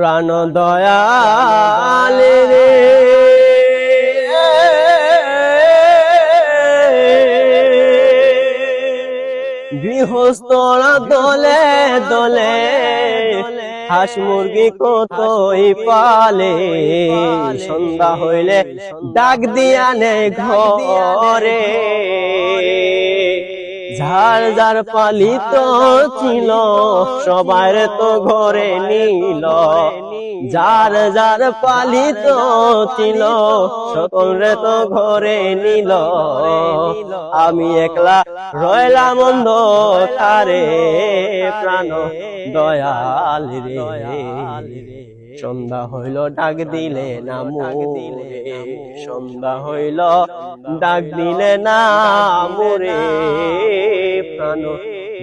প্রাণ দয়াল রে। গৃহস্থরা দলে দলে। হাঁস মুরগি কতই পালে? সন্ধ্যা হইলে ডাক দিয়া নে ঘরে। ঝাড় ঝাড় পালিত ছিল সবার তো ঘরে নিল। যার যার পালিত ছিল সকলরে তো ঘরে নিল। আমি একলা রয়লাম তারে প্রাণ দয়াল রে। সন্ধ্যা হইল ডাক দিলে না মুরে। সন্ধ্যা হইল ডাক দিলে না মুরে। প্রাণ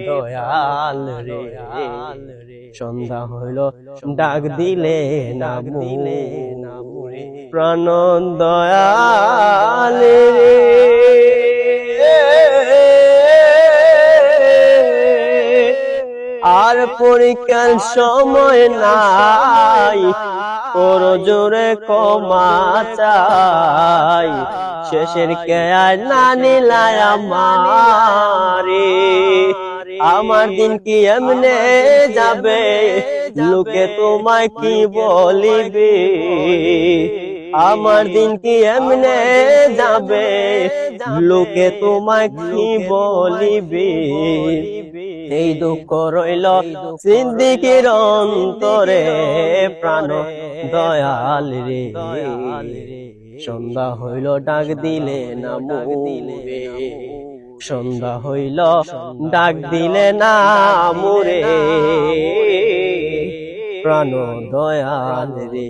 দয়াল রে। সন্ধ্যা হইল ডাক দিলে না মুরে প্রাণ দয়াল রে। আর পরীক্ষার সময় নাই তোর জোরে কমা চাই। শেষের কেয়ার না নিলায় আমারে। আমার দিন কি এমনে যাবে? লোকে তোমায় কি বলিবে? আমার দিন কি এমনে যাবে? লোকে তোমায় কি বলিবে? এই দুঃখ রইল সিদ্দিকের অন্তরে। প্রাণ দয়াল রে। সন্ধ্যা হইল ডাক দিলে না মুরে সন্ধ্যা হইল ডাক দিলে না মুরে প্রাণ দয়াল রে।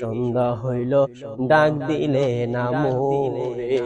সন্ধ্যা হইল ডাক দিলে না মোরে